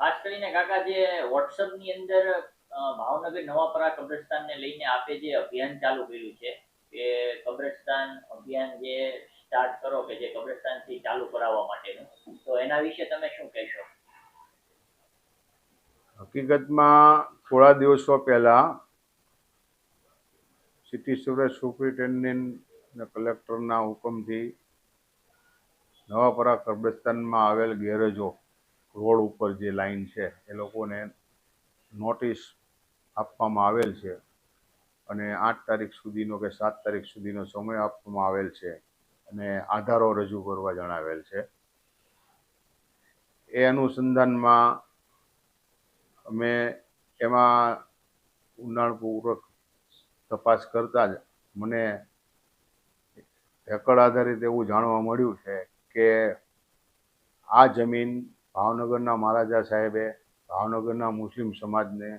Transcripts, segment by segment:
ખાસ કરીને કાકા જે વોટ્સઅપની અંદર ભાવનગર નવાપરા કબ્રસ્તાનને લઈને આપે જે અભિયાન ચાલુ કર્યું છે કે કબ્રસ્તાન અભિયાન જે સ્ટાર્ટ કરો કે જે કબ્રસ્તાનથી ચાલુ કરાવવા માટેનું, તો એના વિશે તમે શું કહેશો? હકીકતમાં થોડા દિવસો પહેલા સિટી સુરત સુપ્રિન્ટેન્ડન્ટ કલેક્ટરના હુકમથી નવાપરા કબ્રસ્તાનમાં આવેલ ગેરેજો રોડ ઉપર જે લાઈન છે, એ લોકોને નોટિસ આપવામાં આવેલ છે અને આઠ તારીખ સુધીનો કે સાત તારીખ સુધીનો સમય આપવામાં આવેલ છે અને આધારો રજૂ કરવા જણાવેલ છે. એ અનુસંધાનમાં અમે એમાં ઊંડાણપૂર્વક તપાસ કરતા જ મને રેકર્ડ આધારિત એવું જાણવા મળ્યું છે કે આ જમીન ભાવનગરના મહારાજા સાહેબે, ભાવનગરના મુસ્લિમ સમાજને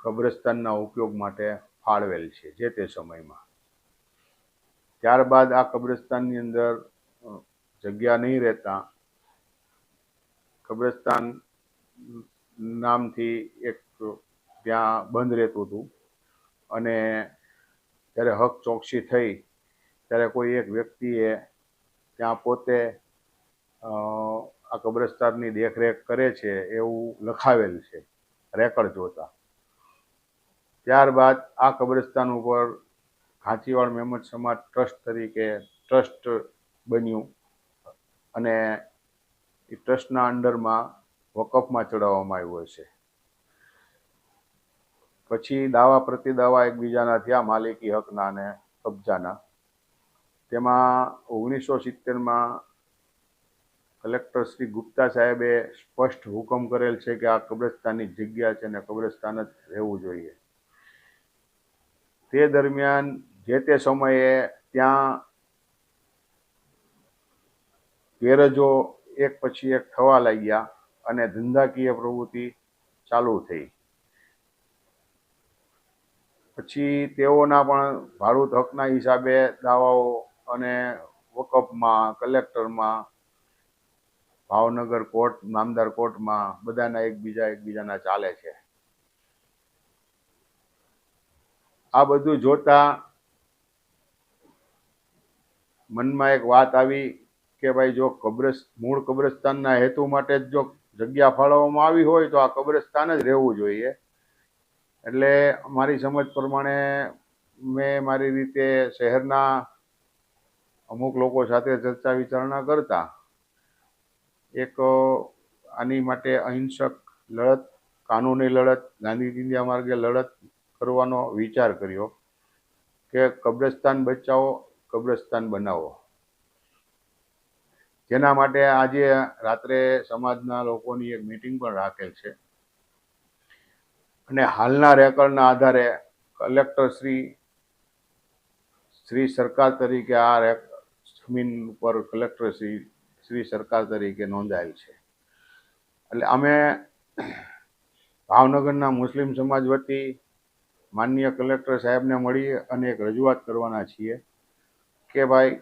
કબ્રસ્તાનના ઉપયોગ માટે ફાળવેલ છે જે તે સમયમાં. ત્યારબાદ આ કબ્રસ્તાનની અંદર જગ્યા નહીં રહેતા, કબ્રસ્તાન નામથી એક ત્યાં બંધ રહેતું હતું અને જ્યારે હક ચોકસી થઈ, ત્યારે કોઈ એક વ્યક્તિએ ત્યાં પોતે આ કબ્રસ્તાનની દેખરેખ કરે છે એવું લખાવેલ છે, રેકર્ડ જોતા. ત્યારબાદ આ કબ્રસ્તાન ઉપર ખાંચીવાડ મહેમદ સમાજ ટ્રસ્ટ તરીકે ટ્રસ્ટ બન્યું અને એ ટ્રસ્ટના અંડરમાં વકફમાં ચડાવવામાં આવ્યો છે. પછી દાવા પ્રતિદાવા એકબીજાના થયા માલિકી હકના અને કબજાના. તેમાં ઓગણીસો સિત્તેરમાં કલેક્ટર શ્રી ગુપ્તા સાહેબે સ્પષ્ટ હુકમ કરેલ છે કે આ કબ્રસ્તાનની જગ્યા છે અને કબ્રસ્તાન જ રહેવું જોઈએ. તે દરમિયાન જે તે સમયે ત્યાં ગેરેજો એક પછી એક થવા લાગ્યા અને ધંધાકીય પ્રવૃત્તિ ચાલુ થઈ. પછી તેઓના પણ ભાડૂત હકના હિસાબે દાવાઓ અને વકફમાં, કલેક્ટરમાં ભાવનગર કોર્ટ, નામદાર કોર્ટમાં બધાના એકબીજા એકબીજાના ચાલે છે. આ બધું જોતા મનમાં એક વાત આવી કે ભાઈ જો કબ્રસ્ત મૂળ કબ્રસ્તાનના હેતુ માટે જ જો જગ્યા ફાળવવામાં આવી હોય તો આ કબ્રસ્તાન જ રહેવું જોઈએ. એટલે મારી સમજ પ્રમાણે મેં મારી રીતે શહેરના અમુક લોકો સાથે ચર્ચા વિચારણા કરતા એક આની માટે અહિંસક લડત, કાનૂની લડત, ગાંધી ચિંધ્યા માર્ગે લડત કરવાનો વિચાર કર્યો કે કબ્રસ્તાન બચાવો, કબ્રસ્તાન બનાવો. જેના માટે આજે રાત્રે સમાજના લોકોની એક મિટિંગ પણ રાખેલ છે. અને હાલના રેકર્ડના આધારે કલેક્ટર શ્રી સરકાર તરીકે આ રેક, જમીન ઉપર કલેક્ટર શ્રી સરકાર તરીકે નોંધાયેલ છે. એટલે અમે ભાવનગરના મુસ્લિમ સમાજ વતી માનનીય કલેક્ટર સાહેબને મળી અને એક રજૂઆત કરવાના છીએ કે ભાઈ,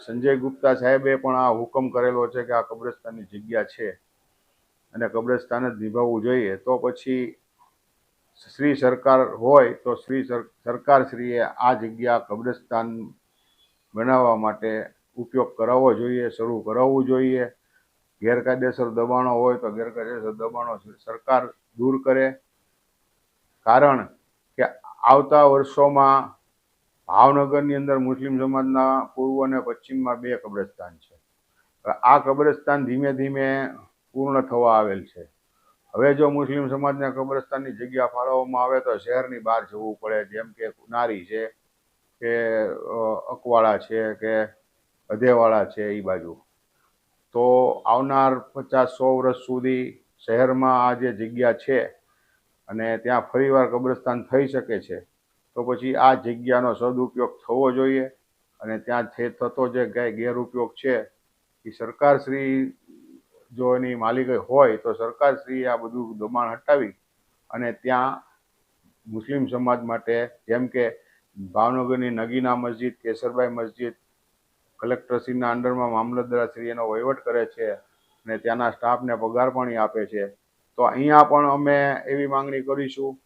સંજય ગુપ્તા સાહેબે પણ આ હુકમ કરેલો છે કે આ કબ્રસ્તાનની જગ્યા છે અને કબ્રસ્તાન જ નિભાવવું જોઈએ, તો પછી શ્રી સરકાર હોય તો શ્રી સરકાર સરકારશ્રીએ આ જગ્યા કબ્રસ્તાન બનાવવા માટે ઉપયોગ કરાવવો જોઈએ, શરૂ કરાવવું જોઈએ. ગેરકાયદેસર દબાણો હોય તો ગેરકાયદેસર દબાણો સરકાર દૂર કરે. કારણ કે આવતા વર્ષોમાં ભાવનગરની અંદર મુસ્લિમ સમાજના પૂર્વ અને પશ્ચિમમાં બે કબ્રસ્તાન છે. આ કબ્રસ્તાન ધીમે ધીમે પૂર્ણ થવા આવેલ છે. હવે જો મુસ્લિમ સમાજના કબ્રસ્તાનની જગ્યા ફાળવવામાં આવે તો શહેરની બહાર જવું પડે. જેમ કે નારી છે, કે અકવાડા છે, કે અધેવાડા છે એ બાજુ. તો આવનાર પચાસ સો વર્ષ સુધી શહેરમાં આ જે જગ્યા છે અને ત્યાં ફરીવાર કબ્રસ્તાન થઈ શકે છે, તો પછી આ જગ્યાનો સદુપયોગ થવો જોઈએ અને ત્યાં થતો જે કાંઈ ગેરઉપયોગ છે, એ સરકારશ્રી જો એની માલિકી હોય તો સરકારશ્રીએ આ બધું દબાણ હટાવી અને ત્યાં મુસ્લિમ સમાજ માટે જેમ કે ભાવનગરની નગીના મસ્જિદ, કેસરબાઈ મસ્જિદ કલેક્ટરશ્રીના અંડરમાં મામલતદારશ્રી એનો વહીવટ કરે છે અને ત્યાંના સ્ટાફને પગાર પણ આપે છે. તો અહીંયા પણ અમે એવી માંગણી કરીશું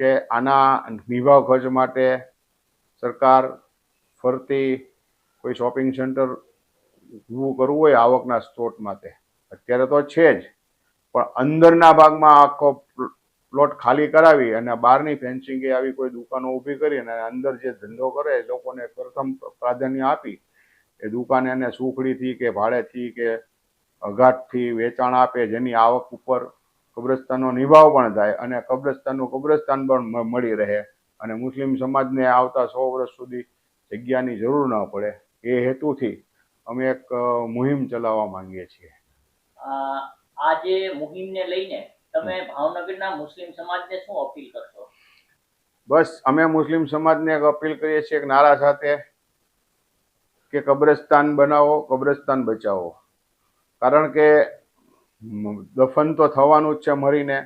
કે આના નિભાવ ખર્ચ માટે સરકાર ફરતી કોઈ શોપિંગ સેન્ટર ઊભું કરવું હોય આવકના સ્ત્રોત માટે. અત્યારે તો છે જ, પણ અંદરના ભાગમાં આખો પ્લોટ ખાલી કરાવી અને બહારની ફેન્સિંગ આવી કોઈ દુકાનો ઊભી કરી અને અંદર જે ધંધો કરે એ લોકોને પ્રથમ પ્રાધાન્ય આપી એ દુકાને એને સુખડીથી કે ભાડેથી કે અઘાટથી વેચાણ આપે જેની આવક ઉપર કબ્રસ્તાનનો નિભાવ પણ થાય અને કબ્રસ્તાનનું કબ્રસ્તાન પણ મળી રહે અને મુસ્લિમ સમાજને આવતા સો વર્ષ સુધી જગ્યાની જરૂર ન પડે એ હેતુથી અમે એક મુહિમ ચલાવવા માંગીએ છીએ. આજે આ જે મુહિમને લઈને તમે ભાવનગરના મુસ્લિમ સમાજને શું અપીલ કરશો? બસ અમે મુસ્લિમ સમાજને એક અપીલ કરીએ છીએ એક નારા સાથે કે કબ્રસ્તાન બનાવો, કબ્રસ્તાન બચાવો. કારણ કે દફન તો થવાનું જ છે મરીને.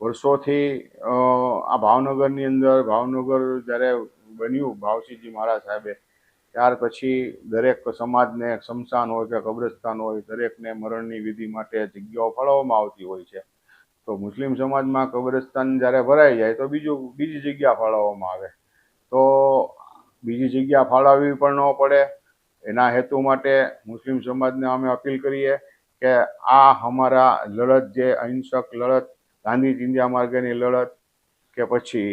વર્ષોથી આ ભાવનગરની અંદર, ભાવનગર જ્યારે બન્યું ભાવસિંહજી મહારાજ સાહેબે, ત્યાર પછી દરેક સમાજને શમશાન હોય કે કબ્રસ્તાન હોય, દરેકને મરણની વિધિ માટે જગ્યાઓ ફાળવવામાં આવતી હોય છે. તો મુસ્લિમ સમાજમાં કબ્રસ્તાન જ્યારે ભરાઈ જાય, તો બીજું, બીજી જગ્યા ફાળવવામાં આવે. તો બીજી જગ્યા ફાળવવી પણ ન પડે. એના હેતુ માટે મુસ્લિમ સમાજને અમે અપીલ કરીએ કે આ અમારા લડત જે અહિંસક લડત, ગાંધી ચિંધ્યા માર્ગની લડત કે પછી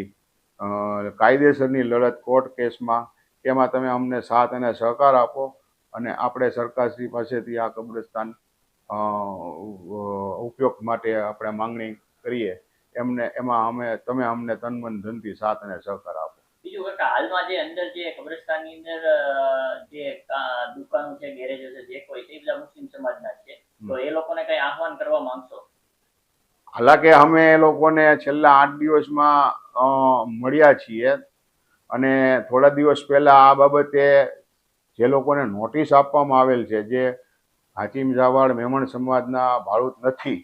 કાયદેસરની લડત કોર્ટ કેસમાં, તેમાં તમે અમને સાથ અને સહકાર આપો અને આપણે સરકારશ્રી પાસેથી આ કબ્રસ્તાન ઉપયોગ માટે આપણે માંગણી કરીએ. એમને, એમાં અમે, તમે અમને તન મન ધનથી સાથ અને સહકાર બીજું કાકા હાલમાં જે અંદર જે કબ્રસ્તાનની અંદર જે દુકાનો છે ગેરેજો છે જે કોઈ એ બધા મુસ્લિમ સમાજના છે. તો એ લોકોને કઈ આહવાન કરવા માંગશો? હાલાકે અમે એ લોકોને છેલ્લા આઠ દિવસમાં મળ્યા છીએ. અને થોડા દિવસ પહેલા આ બાબતે જે લોકોને નોટિસ આપવામાં આવેલ છે જે હાચીમ જાવાડ મેમણ સમાજના ભાડૂત નથી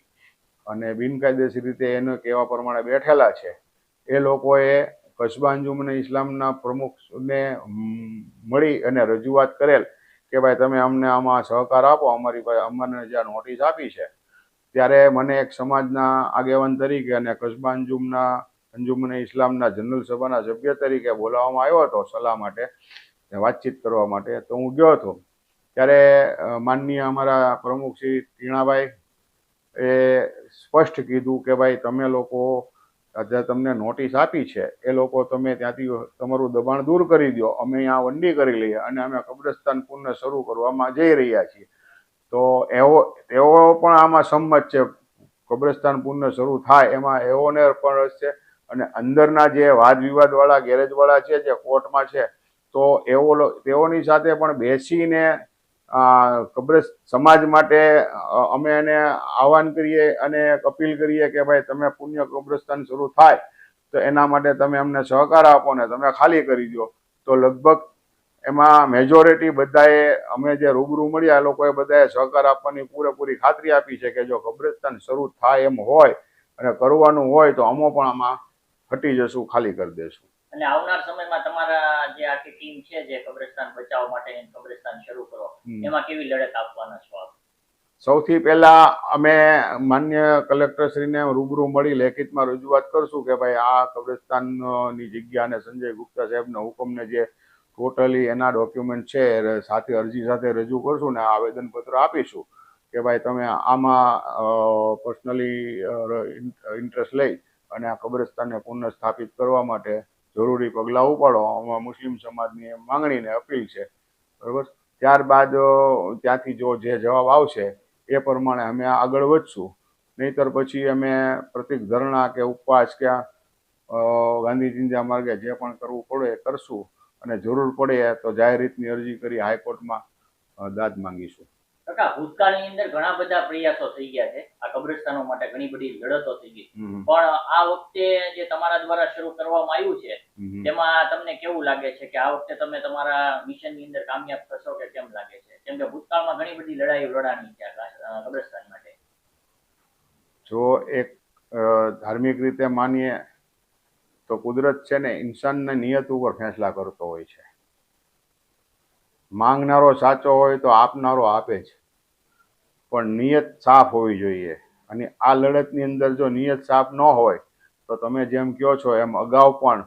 અને બિનકાયદેસર રીતે એને કહેવા પ્રમાણે બેઠેલા છે એ લોકોએ કસ્બા અંજુમને ઇસ્લામના પ્રમુખને મળી અને રજૂઆત કરેલ કે ભાઈ તમે અમને આમાં સહકાર આપો, અમારી પાસે અમને જે નોટિસ આપી છે, ત્યારે મને એક સમાજના આગેવાન તરીકે અને કસ્બા અંજુમના અંજુમને ઇસ્લામના જનરલ સભાના સભ્ય તરીકે બોલાવવામાં આવ્યો હતો સલાહ માટે વાતચીત કરવા માટે. તો હું ગયો હતો. ત્યારે માનનીય અમારા પ્રમુખ શ્રી ટીણાભાઈ એ સ્પષ્ટ કીધું કે ભાઈ તમે લોકો જે તમને નોટિસ આપી છે, એ લોકો તમે ત્યાંથી તમારું દબાણ દૂર કરી દો, અમે અહીંયા વંડી કરી લઈએ અને અમે કબ્રસ્તાન પુનઃ શરૂ કરવામાં જઈ રહ્યા છીએ. તો એવો તેઓ પણ આમાં સંમત છે, કબ્રસ્તાન પુનઃ શરૂ થાય એમાં એઓને પણ રસ છે. અને અંદરના જે વાદ વિવાદવાળા, ગેરેજવાળા છે, જે કોર્ટમાં છે, તો એવો તેઓની સાથે પણ બેસીને કબ્રસ્ત સમાજ માટે અમે એને આહવાન કરીએ અને અપીલ કરીએ કે ભાઈ તમે પુણ્ય કબ્રસ્તાન શરૂ થાય, તો એના માટે તમે અમને સહકાર આપો ને તમે ખાલી કરી દો. તો લગભગ એમાં મેજોરિટી બધાએ, અમે જે રૂબરૂ મળ્યા એ લોકોએ બધાએ સહકાર આપવાની પૂરેપૂરી ખાતરી આપી છે કે જો કબ્રસ્તાન શરૂ થાય એમ હોય અને કરવાનું હોય તો અમો પણ આમાં હટી જશું, ખાલી કરી દેશું. અને આવનાર સમયમાં તમારા જે આખી ટીમ છે જે કબ્રસ્તાન બચાવવા માટે કબ્રસ્તાન શરૂ કરો એમાં કેવી લડત આપવાના છો આપ? સૌથી પહેલા અમે માન્ય કલેક્ટરશ્રીને રૂબરૂ મળી લેખિતમાં રજૂઆત કરશું કે ભાઈ આ કબ્રસ્તાનની જગ્યા અને સંજય ગુપ્તા સાહેબના હુકમને જે ટોટલી એના ડોક્યુમેન્ટ છે સાથે અરજી સાથે રજૂ કરશું ને આવેદનપત્ર આપીશું કે ભાઈ તમે આમાં પર્સનલી ઇન્ટરેસ્ટ લઈ અને આ કબ્રસ્તાનને પુનઃસ્થાપિત કરવા માટે જરૂરી પગલાં ઉપાડો. મુસ્લિમ સમાજની માંગણીને અપીલ છે. બરાબર? ત્યારબાદ ત્યાંથી જો જે જવાબ આવશે, એ પ્રમાણે અમે આગળ વધશું. નહીતર પછી અમે પ્રતિક ધરણા કે ઉપવાસ કે ગાંધીજીના માર્ગે જે પણ કરવું પડે એ કરશું. અને જરૂર પડે તો જાહેર રીતની અરજી કરી હાઈકોર્ટમાં દાદ માંગીશું. કાકા ભૂતકાળની અંદર ઘણા બધા પ્રયાસો થઈ ગયા છે. આ કબ્રસ્તાનો માટે ઘણી બધી લડતો થઈ ગઈ. પણ આ વખતે જે તમારા દ્વારા શરૂ કરવામાં આવ્યું છે. તેમાં તમને કેવું લાગે છે કે આ વખતે તમે તમારા મિશનની અંદર કામયાબ થશો કે કેમ લાગે છે? કેમ કે ભૂતકાળમાં ઘણી બધી લડાઈઓ લડાણી છે કબ્રસ્તાન માટે. જો એક ધાર્મિક રીતે માનીએ તો કુદરત છે ને ઇન્સાનના નિયત ઉપર ફેંસલા કરતો હોય છે. માંગનારો સાચો હોય તો આપનારો આપે છે. પણ નિયત સાફ હોવી જોઈએ. અને આ લડતની અંદર જો નિયત સાફ ન હોય, તો તમે જેમ કહો છો એમ અગાઉ પણ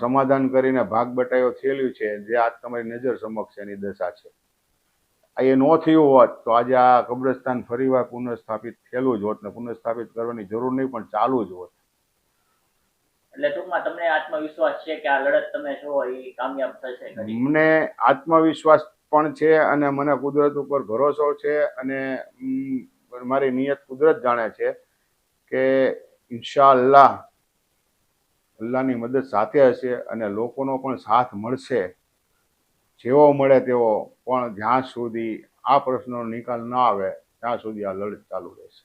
સમાધાન કરીને ભાગ બટાયો થયેલું છે, જે આજ તમારી નજર સમક્ષ એની દશા છે. આ એ ન થયું હોત તો આજે આ કબ્રસ્તાન ફરીવાર પુનઃસ્થાપિત થયેલું જ હોત ને પુનઃસ્થાપિત કરવાની જરૂર નહીં, પણ ચાલુ જ હોત. એટલે ટૂંકમાં તમને આત્મવિશ્વાસ છે કે આ લડત તમે છો, એ કામયાબ થશે મને આત્મવિશ્વાસ પણ છે અને મને કુદરત ઉપર ભરોસો છે અને મારી નિયત કુદરત જાણે છે કે ઇન્શા અલ્લાહ અલ્લાહની મદદ સાથે હશે અને લોકોનો પણ સાથ મળશે. જેવો મળે તેવો પણ જ્યાં સુધી આ પ્રશ્નનો નિકાલ ન આવે, ત્યાં સુધી આ લડત ચાલુ રહેશે.